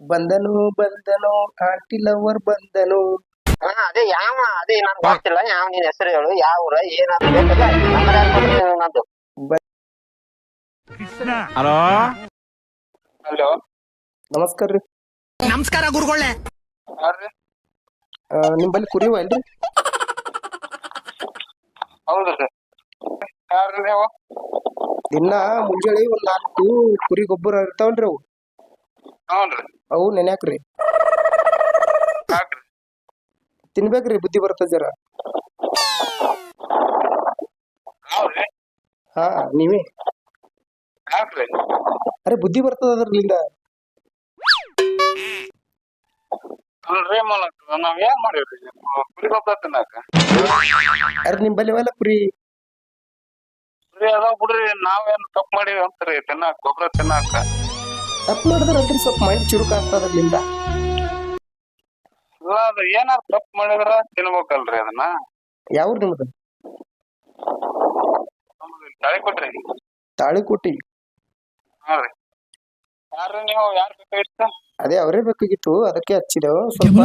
ಬಂದನು ಬಂದನು aunty lover ಬಂದನು. ಹಾ ಅದೇ ಯಾವ ಅದೇ ನಾನು ಗೊತ್ತಿಲ್ಲ ಯಾವ ನಿನ್ ಹೆಸರು ಹೇಳು ಯಾವ ಊರ ಏನಾದ್ರು ಹಲೋ? ಹಲೋ. ನಮಸ್ಕಾರ ರೀ. ನಮಸ್ಕಾರ ಗುರುಗಳೇ. ನಿಮ್ಮಲ್ಲಿ ಕುರಿವ ಅಲ್ರಿ? ಹೌದು ಸರ್ ಯಾರು ನೀವು? ದಿನ ಮುಂಜಾನೆ ಒಂದ್ ನಾಲ್ಕು ಕುರಿ ಗೊಬ್ಬರ ಇರ್ತಾವಲ್ರಿ ಅವು. ಹ್ಞೂನ್ರಿ ಅವು ನೆನ್ಯಾಕ್ರಿ. ಯಾಕ್ರಿ? ತಿನ್ಬೇಕ್ರಿ ಬುದ್ಧಿ ಬರ್ತದ ಜರ. ಹಾ ನೀವೇ? ಯಾಕ್ರಿ? ಅರೆ ಬುದ್ಧಿ ಬರ್ತದ ಅದ್ರಲಿಂದ ಅಲ್ರಿ ಮೂಲಕ ನಾವ್ ಏನ್ ಮಾಡಿವ್ರಿ? ಕುರಿ ಗೊಬ್ಬರ ತಿನ್ನಾಕ? ಅರೆ ನಿಂಬಲ್ಲಿ ಅವೆಲ್ಲ ಕುರಿ? ಕುರಿ ಅದಾವ ಬಿಡ್ರಿ ನಾವೇನ್ ತಪ್ಪು ಮಾಡಿವಿ ಅಂತ್ರಿ ತಿನ್ನಾಕ ಗೊಬ್ಬರ ತಿನ್ನಾಕ? ತಪ್ಪು ಮಾಡಿದ್ರೆ ಅದ್ರ ಸ್ವಲ್ಪ ಮೈಂಡ್ ಚುರುಕ ಆಗ್ತದ ಅದ್ರಲಿಂದ ಇಲ್ಲ ಅದು ಏನಾರ ತಪ್ಪು ಮಾಡಿದ್ರ ತಿನ್ಬೇಕಲ್ರಿ ಅದನ್ನ. ಯಾವ್ದು ನಿಮ್ದು? ತಳಿ ಕೊಟ್ರಿ ತಾಳಿಕೋಟಿ. ಹಾ ರೀ. ಯಾರ್ರಿ ನೀವು? ಯಾರು ಬೇಕಾಗಿತ್ತು? ಅದೇ ಅವರೇ ಬೇಕಾಗಿತ್ತು ಅದಕ್ಕೆ ಹಚ್ಚಿದೆವು. ಸ್ವಲ್ಪ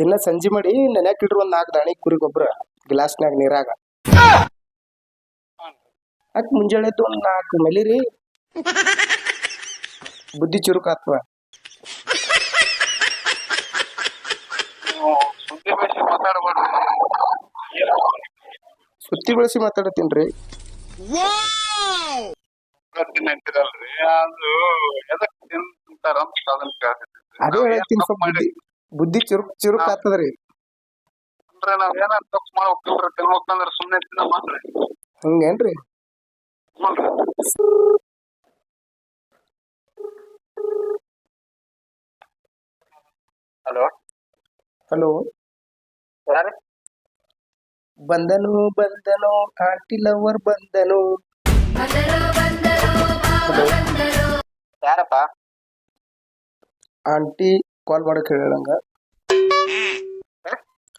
ದಿನ ಸಂಜೆ ಮಾಡಿ ನೆನ್ಯಾಕ್ ಇಡ್ರಿ ಒಂದ್ ನಾಲ್ಕು ದಾಣಿ ಕುರಿ ಗೊಬ್ಬರ ಗ್ಲಾಸ್ನ್ಯಾಗ ನೀರಾಗ. ಅಕ್ ಮುಂಜಾನೆ ಎದ್ದು ಒಂದ್ ನಾಲ್ಕು ಮೆಲಿರಿ. ಬುದ್ಧಿ ಚುರುಕು ಆಗ್ತದ ನೀವು ಸುದ್ದಿ ಬೇಸಿ ಮಾತಾಡ್ಬೇಡ್ರಿ ಸುತ್ತಿ ಬಳಸಿ ಮಾತಾಡತೀನ್ರಿ. ಗೊಬ್ಬರ ತಿನ್ನಂತಿರಲ್ರಿ ಅದು ಎದಕ್ ತಿಂತಾರ ಅಂತ ಅದನ್ನ ಅದೇ ಹೇಳ್ತೀನಿ ಸ್ವಲ್ಪ ಬುದ್ಧಿ ಬುದ್ಧಿ ಚುರುಕ್ ಚುರುಕ್ ಆಗ್ತದ್ರಿ ಅಂದ್ರೆ ನಾವ್ ಏನಾರ ತಪ್ಪು ಮಾಡ್ಬೇಕಂದ್ರ ತಿನ್ಬೇಕಂದ್ರ ಸುಮ್ನೆ ತಿನ್ನ ಮಾತ್ರ ಹಂಗೇನ್ರಿ? ಹಲೋ. ಹಲೋ. ಯಾರು? ಬಂದನು ಬಂದನು ಆಂಟಿ ಲವರ್ ಬಂದನು ಯಾರಪ್ಪ? ಆಂಟಿ ಕಾಲ್ ಮಾಡಕ್ ಹೇಳಂಗ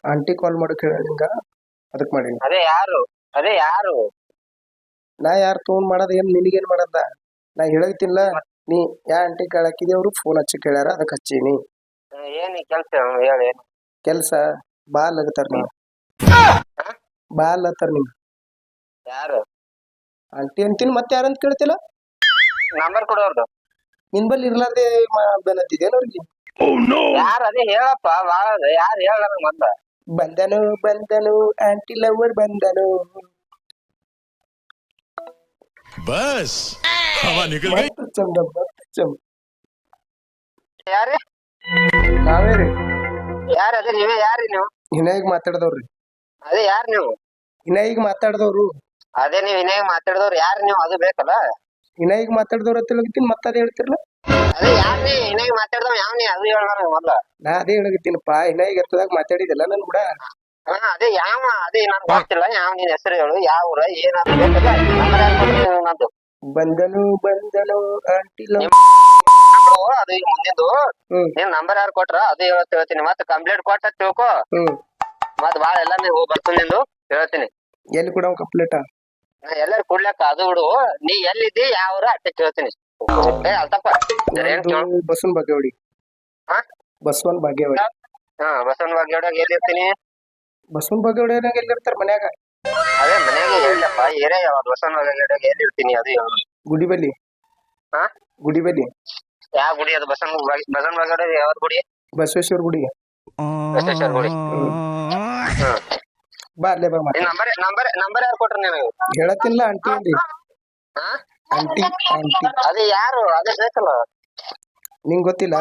ಆಂಟಿ ಕಾಲ್ ಮಾಡಕ್ ಹೇಳಂಗ ಅದಕ್ ಮಾಡಿ ಅದೇ ಯಾರು? ಅದೇ ಯಾರು? ನಾ ಯಾರು ಫೋನ್ ಮಾಡೋದ್ ಏನ್ ನಿನಗೇನ್ ಮಾಡದ ನಾ ಹೇಳಕ್ತಿಲ್ಲ ನೀ ಯಾ ಆಂಟಿ ಕೇಳಾಕಿದೆ ಅವರು ಫೋನ್ ಹಚ್ಚಿ ಕೇಳ್ಯಾರ ಅದಕ್ಕೆ ಹಚ್ಚೀನಿ. ಏನು ಕೆಲಸ ಹೇಳಿ. ಕೆಲಸ? ಬಾ ಲಗತಾರ ನೀವು ಬಾ ಅಲ್ಲತ್ತಾರ ನೀ ಯಾರು? ಆಂಟಿ ಅಂತೀನಿ ಮತ್ತೆ ಯಾರಂತ ಕೇಳ್ತಿಲ್ಲ? ನಂಬರ್ ಕೊಡೋರ್ದು ನಿನ್ ಬಲ್ಲಿ ಇರ್ಲಾರ್ದೆ ಬೆನತ್ತಿದೇನು ಅವ್ರಿಗೆ? ಯಾರು? ಅದೇ ಹೇಳಪ್ಪ ಬಾಳ ಯಾರು ಹೇಳ ಮೊದ್ಲ? ಬಂದನು ಬಂದನು ಆಂಟಿ ಲವರ್ ಬಂದನು. बस हवा निकल गई ಮತ್ತ್ ಚಂದ ಮತ್ತ್ ಚಂದ ಯಾರಿ ನಾವೇ ರೀ ಯಾರು ಅದೇ ನೀವೇ ಯಾರಿ ನೀವು ಇನ್ನ ಈಗ ಮಾತಾಡ್ದವ್ರಿ ಅದೇ ಯಾರು ನೀವು ಇನ್ನ ಈಗ ಮಾತಾಡ್ದವ್ರು ಅದೇ ನೀವ್ ಇನ್ನೇ ಮಾತಾಡಿದವ್ರು ಯಾರು ನೀವು ಅದು ಬೇಕಲ್ಲ ಇನ್ನ ಈಗ ಮಾತಾಡ್ದವ್ರ ಅಂತ ಹೇಳಕತ್ತೀನಿ ಮತ್ತೆ ಅದೇ ಹೇಳ್ತಿರ್ಲ ಅದೇ ಯಾರು ನೀ ಇನ್ನೇ ಮಾತಾಡ್ದವ್ ಯಾವ ನೀ ಅದು ಹೇಳ ಮೊದ್ಲ ನಾ ಅದೇ ಹೇಳಕತ್ತೀನಪ್ಪ ಇನ್ನ ಈಗ ಎತ್ತದಾಗ ಮಾತಾಡಿದಲ್ಲ ನನ್ ಕೂಡ ಹಾ ಅದೇ ಯಾವ ಅದೇ ನನ್ ಗೊತ್ತಿಲ್ಲ ಯಾವ ನಿನ್ ಹೆಸರು ಹೇಳು ಯಾವ ಊರ ಏನಾದ್ರು ಬೇಕಲ್ಲ ನಂಬರ್ ಯಾರು ಕೊಡ್ತೀನಿ ನಂದು ಬಂದನು ಬಂದನು ಆಂಟಿ ಲವ್ ಬಿಡು, ಅದು ಈಗ ಮುಂದಿಂದು ಹ್ಮ್. ನೀನ್ ನಂಬರ್ ಯಾರು ಕೊಟ್ರ? ಅದು ಇವತ್ತು ಹೇಳ್ತೀನಿ. ಮತ್ತೆ ಕಂಪ್ಲೇಂಟ್ ಕೊಟ್ಟ ತಿಳ್ಕೊ. ಹ್ಮ್. ಮತ್ ಬಾಳ ಎಲ್ಲ ನೀ ಹೋಗಿ ಬರ್ತೀನಿ ನಿಂದು. ಹೇಳ್ತೀನಿ. ಎಲ್ಲಿ ಕೂಡ ಕಂಪ್ಲೇಟ ನಾ ಎಲ್ಲಾರು ಕೊಡ್ಲಕ್ಕ ಅದು ಬಿಡು. ನೀ ಎಲ್ಲಿದ್ದಿ ಯಾವ ಅಟ್ಟೆ ಕೇಳ್ತೀನಿ ಏ ಅಲ್ತಪ್ಪ. ಏನ್ ಕೇಳು ಬಸವನ್ ಬಾಗೇವಾಡಿ? ಹಾ ಬಸವನ್ ಬಾಗೇವಾಡಿ. ಹಾ ಬಸವನ ಬಾಗೇವಾಡ್ಯಾಗ ಎಲ್ಲಿರ್ತೀನಿ? ಬಸವನ್ ಬಾಗೇವಾಡಿಯಾಗ ಎಲ್ಲಿರ್ತಾರ ಮನ್ಯಾಗ? ಅದೇ ಮನೆಗೆ ಏರಿಯಾ ಯಾವ ಬಸವನ ಬಾಗೇವಾಡ್ಯಾಗ ಎಲ್ಲಿರ್ತೀನಿ ಅದು ಗುಡಿ ಬಲ್ಲಿ ಹಾ? ಗುಡಿ ಬಲ್ಲಿ ಯಾವ ಗುಡಿ ಅದು ಬಸವನ ಬಸವನ ಬಾಗೇವಾಡ್ಯಾಗ ಯಾವ ಗುಡಿ? ಬಸವೇಶ್ವರ ಗುಡಿ. ಬಸವೇಶ್ವರ ಗುಡಿ. ಬಾ ಅಲ್ಲೇ ಬಾ ನಿನ್ ನಂಬರ್ ನಂಬರ್ ನಂಬರ್ ಯಾರು ಕೊಟ್ರ ನಿನಗೆ? ಹೇಳತ್ತಿಲ್ಲ ಅಂಟಿ ಅಂದಿ. ಹಾ? Aunty aunty. ಅದೇ ಯಾರು? ಅದೇ ಬೇಕಲ್ಲ. ನಿಂಗೆ ಗೊತ್ತಿಲ್ಲ?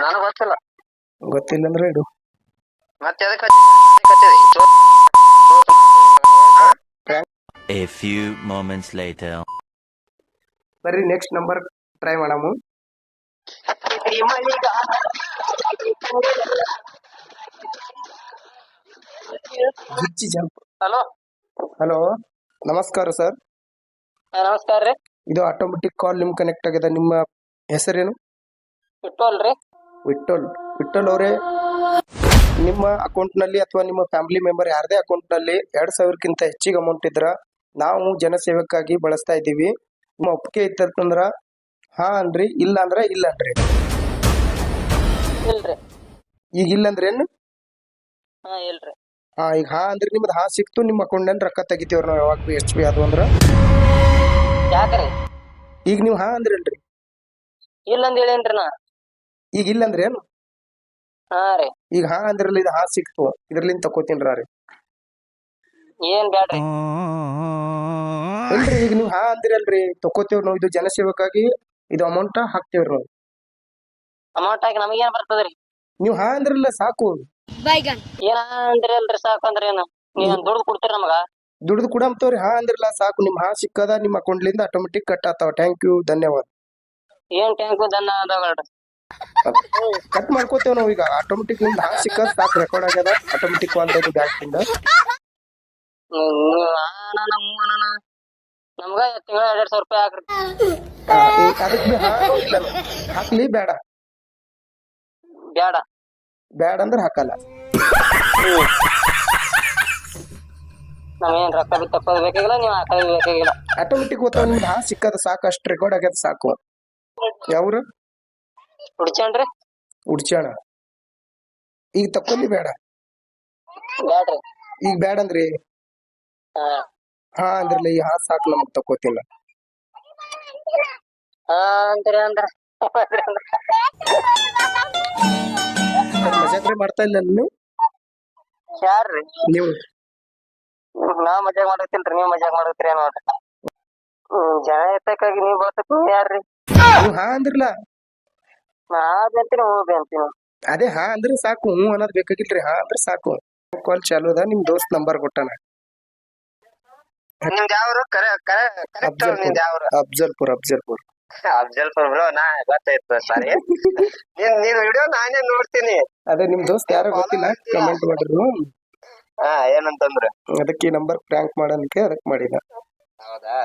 ನನಗೆ ಗೊತ್ತಿಲ್ಲ. ಗೊತ್ತಿಲ್ಲ ಅಂದ್ರೆ ಇಡು. ಮತ್ತೆ ಅದಕ್ಕೆ ಹಚ್ಚಿದಿ? A few moments later. ಬರ್ರಿ ನೆಕ್ಸ್ಟ್ ನಂಬರ್ ಟ್ರೈ ಮಾಡಮು ಹಲೋ. ಹಲೋ ನಮಸ್ಕಾರ ಸರ್ ನಮಸ್ಕಾರ ರೀ. ಇದು ಆಟೋಮೆಟಿಕ್ ಕಾಲ್ ನಿಮ್ ಕನೆಕ್ಟ್ ಆಗಿದೆ. ನಿಮ್ಮ ಹೆಸರೇನು? ವಿಟ್ಟೋಲ್ ರೀ. ವಿಠಲ್ ವಿಠಲ್ ಅವರೇ ನಿಮ್ಮ ಅಕೌಂಟ್ನಲ್ಲಿ ಅಥವಾ ನಿಮ್ಮ ಫ್ಯಾಮಿಲಿ ಮೆಂಬರ್ ಯಾರದೇ ಅಕೌಂಟ್ನಲ್ಲಿ ಎರಡ್ ಸಾವಿರಕ್ಕಿಂತ ಹೆಚ್ಚಿಗೆ ಅಮೌಂಟ್ ಇದ್ರ ನಾವು ಜನಸೇವಕ್ಕಾಗಿ ಬಳಸ್ತಾ ಇದ್ದೀವಿ. ನಿಮ್ಮ ಒಪ್ಪಿಗೆ ಇತ್ತಂದ್ರ ಹಾ ಅನ್ರಿ ಇಲ್ಲ ಅಂದ್ರ ಇಲ್ಲ ಅನ್ರಿ. ಇಲ್ರಿ. ಈಗ ಇಲ್ಲ ಅಂದ್ರೆ ಏನು? ಹಾ ಇಲ್ರಿ. ಹಾ ಈಗ ಹಾ ಅಂದ್ರೆ ನಿಮ್ದು ಹಾ ಸಿಕ್ತು ನಿಮ್ಮ ಅಕೌಂಟ್ ರೊಕ್ಕ ತೆಗಿತೀವ್ರಿ ನಾವು ಯಾವಾಗ ಎಚ್ ಪಿ ಅದು ಅಂದ್ರ? ಯಾಕ್ರಿ? ಈಗ ನೀವು ಹಾ ಅಂದ್ರಲ್ರಿ ಇಲ್ಲ ಅಂದ್ ಹೇಳೇನ್ರಿ ನಾ. ಈಗ ಇಲ್ಲ ಅಂದ್ರೆ ಏನು? ಹಾ ರೀ. ಈಗ ಹಾ ಅಂದ್ರಲ್ಲ ಇದು ಹಾ ಸಿಕ್ತು ಇದ್ರಲ್ಲಿಂದ ತಕೋತೀನ್ರ ರೀ. ಏನ್ ಬ್ಯಾಡ್ರಿ? ಇಲ್ರಿ ಈಗ ನೀವು ಹಾ ಅಂದಿರಲ್ರಿ ತಕೋತೇವ್ ನಾವು ಇದು ಜನಸೇವಕ್ಕಾಗಿ ಇದು ಅಮೌಂಟ್ ಹಾಕ್ತೇವ್ರಿ ನಾವು ಅಮೌಂಟ್ ಹಾಕಿ ನಮಗೇನ್ ಬರ್ತದ್ರಿ ನೀವು ಹಾ ಅಂದ್ರಲ್ಲ ಸಾಕು ಏನ ಅಂದ್ರಿ ಅಲ್ರಿ ಸಾಕು ಅಂದ್ರೆ ಏನು ನೀವ್ ದುಡ್ಡು ಕೊಡ್ತೀರಿ ನಮಗ ದುಡ್ದು ಕೂಡ ಅಂತವ್ರಿ ಹಾ ಅಂದ್ರಲ್ಲ ಸಾಕು ನಿಮ್ ಹಾ ಸಿಕ್ಕದ ನಿಮ್ಮ ಅಕೌಂಟ್ಲಿಂದ ಆಟೋಮೆಟಿಕ್ ಕಟ್ ಆಗ್ತಾವ ಥ್ಯಾಂಕ್ ಯು ಧನ್ಯವಾದ ಏನ್ ಟ್ಯಾಂಕು ದನ್ನ ಅದಾವಲ್ರಿ ಕಟ್ ಮಾಡ್ಕೋತೇವ್ ನಾವು ಈಗ ಆಟೋಮೆಟಿಕ್ ನಿಮ್ದು ಹಾ ಸಿಕ್ಕದ ಸಾಕು ರೆಕಾರ್ಡ್ ಆಗ್ಯದ ಆಟೋಮೆಟಿಕ್ ಅಂತ ಬ್ಯಾಂಕಿಂದ ನಮ್ಗ ತಿಂಗಳ ಎರಡ್ ಸಾವಿರ ರೂಪಾಯಿ ಹಾಕ್ರಿ. ಹಾಕ್ಲಿ ಬೇಡ. ಬ್ಯಾಡ. ಬ್ಯಾಡ ಅಂದ್ರೆ ಹಾಕಲ್ಲ. ನಮ್ಗೇನ್ ರೊಕ್ಕ ಬಿ ತಕ್ಕೋದ್ ಬೇಕಾಗಿಲ್ಲ ನೀವ್ ಹಾಕೋದ್ ಬೇಕಾಗಿಲ್ಲ. ಆಟೋಮೆಟಿಕ್ ಓದ್ತಾವ ನಿಮ್ದು? ಹಾ ಸಿಕ್ಕದ ಸಾಕು ಅಷ್ಟು ರೆಕಾರ್ಡ್ ಆಗ್ಯದ ಸಾಕು. ಯಾವ್ರು? ಹುಡ್ಚೇನ್ರಿ ಉಡ್ಚಾಣ ಈಗ ತಕ್ಕೊಂಡಿ ಬೇಡ. ಬ್ಯಾಡ್ರಿ. ಈಗ ಬ್ಯಾಡ ಅಂದ್ರಿ ಹಾ. ಹಾ ಅಂದ್ರಲ್ಲ ಈ ಹಾ ಸಾಕು ನಮಗ್ ತಕ್ಕೋತಿಲ್ಲ ಹಾ ಅಂತೀರಿ ಅಂದ್ರ. ಮಜಾಕ್ರೆ ಮಾಡ್ತಾ ಇಲ್ಲ ನೀವು ಯಾರ್ರಿ? ನೀವು. ನಾ ಮಜಾಕ್ ಮಾಡತ್ತೀನ್ರಿ ನೀವ್ ಮಜಾಕ್ ಮಾಡತ್ತೀರಿ ಏನ್ ನೋಡ್ರಿ ಹ್ಮ್ ಜನ ಎತ್ತಕ್ಕಾಗಿ ನೀವ್ ಬರ್ತಕ್ ನೀವ್ ಯಾರ್ರಿ? ನೀವು ಹಾ ಅಂದ್ರಲ್ಲ. ನಾ ಅದ್ ಅಂತೀನಿ ಹೋಗಿ ಅಂತೀನಿ. ಅದೇ ಹಾ ಅಂದ್ರೆ ಸಾಕು ಹ್ಞೂ ಅನ್ನೋದು ಬೇಕಾಗಿಲ್ರಿ ಹಾ ಅಂದ್ರೆ ಸಾಕು. ಕಾಲ್ ಚಾಲು ಅದ ನಿಮ್ ದೋಸ್ತ್ ನಂಬರ್ ಕೊಟ್ಟಾನ. ನಿಮ್ದ್ ಯಾವ್ರು? ಕರೆ ಕರೆ ಕರೆಕ್ಟ್ ನಿಮ್ದ್ ಯಾವ್ರು? ಅಫ್ಜಲ್ಪುರ್ ಅಫ್ಜಲ್ಪುರ್. ಅಫ್ಜಲ್ಪುರ್ ಬ್ರೋ ನಾ ಗೊತ್ತಾಯ್ತು ಸಾರಿ ನೀನ್ ನೀನ್ ವಿಡಿಯೋ ನಾನೇ ನೋಡ್ತೀನಿ. ಅದೇ ನಿಮ್ ದೋಸ್ತ್ ಯಾರು ಗೊತ್ತಿಲ್ಲ? ಕಮೆಂಟ್ ಮಾಡಿದ್ರು. ಹಾ ಏನಂತಂದ್ರೆ? ಅದಕ್ಕೆ ಈ ನಂಬರ್ ಪ್ರ್ಯಾಂಕ್ ಮಾಡಲಿಕ್ಕೆ ಅದಕ್ಕೆ ಮಾಡಿದ. ಹೌದಾ?